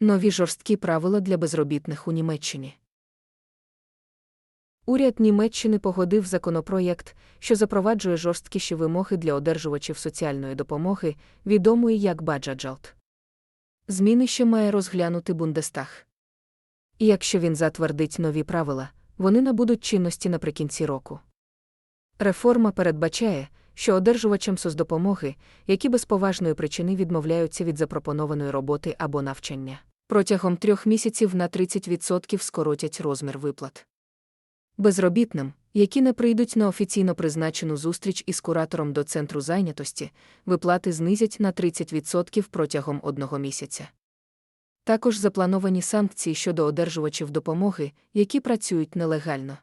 Нові жорсткі правила для безробітних у Німеччині. Уряд Німеччини погодив законопроєкт, що запроваджує жорсткіші вимоги для одержувачів соціальної допомоги, відомої як Баджаджалт. Зміни ще має розглянути Бундестаг. І якщо він затвердить нові правила, вони набудуть чинності наприкінці року. Реформа передбачає, що одержувачам соцдопомоги, які без поважної причини відмовляються від запропонованої роботи або навчання, протягом трьох місяців на 30% скоротять розмір виплат. Безробітним, які не прийдуть на офіційно призначену зустріч із куратором до центру зайнятості, виплати знизять на 30% протягом одного місяця. Також заплановані санкції щодо одержувачів допомоги, які працюють нелегально.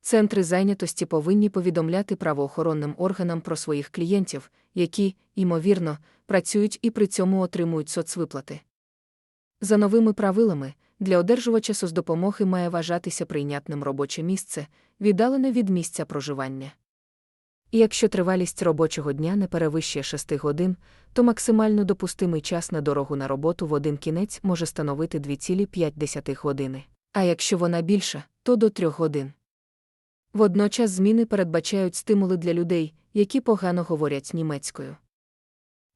Центри зайнятості повинні повідомляти правоохоронним органам про своїх клієнтів, які, ймовірно, працюють і при цьому отримують соцвиплати. За новими правилами, для одержувача соцдопомоги має вважатися прийнятним робоче місце, віддалене від місця проживання. І якщо тривалість робочого дня не перевищує 6 годин, то максимально допустимий час на дорогу на роботу в один кінець може становити 2,5 години, а якщо вона більша, то до 3 годин. Водночас зміни передбачають стимули для людей, які погано говорять німецькою.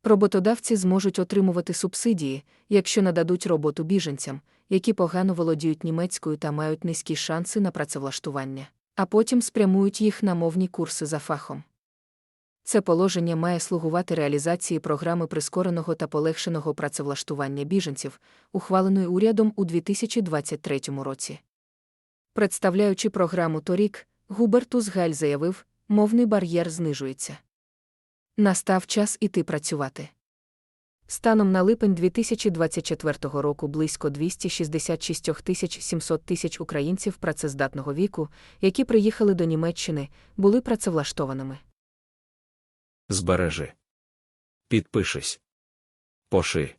Роботодавці зможуть отримувати субсидії, якщо нададуть роботу біженцям, які погано володіють німецькою та мають низькі шанси на працевлаштування, а потім спрямують їх на мовні курси за фахом. Це положення має слугувати реалізації програми прискореного та полегшеного працевлаштування біженців, ухваленої урядом у 2023 році. Представляючи програму торік, Губертус Галь заявив, мовний бар'єр знижується. Настав час іти працювати. Станом на липень 2024 року близько 266 тисяч 700 тисяч українців працездатного віку, які приїхали до Німеччини, були працевлаштованими. Збережи. Підпишись. Поши.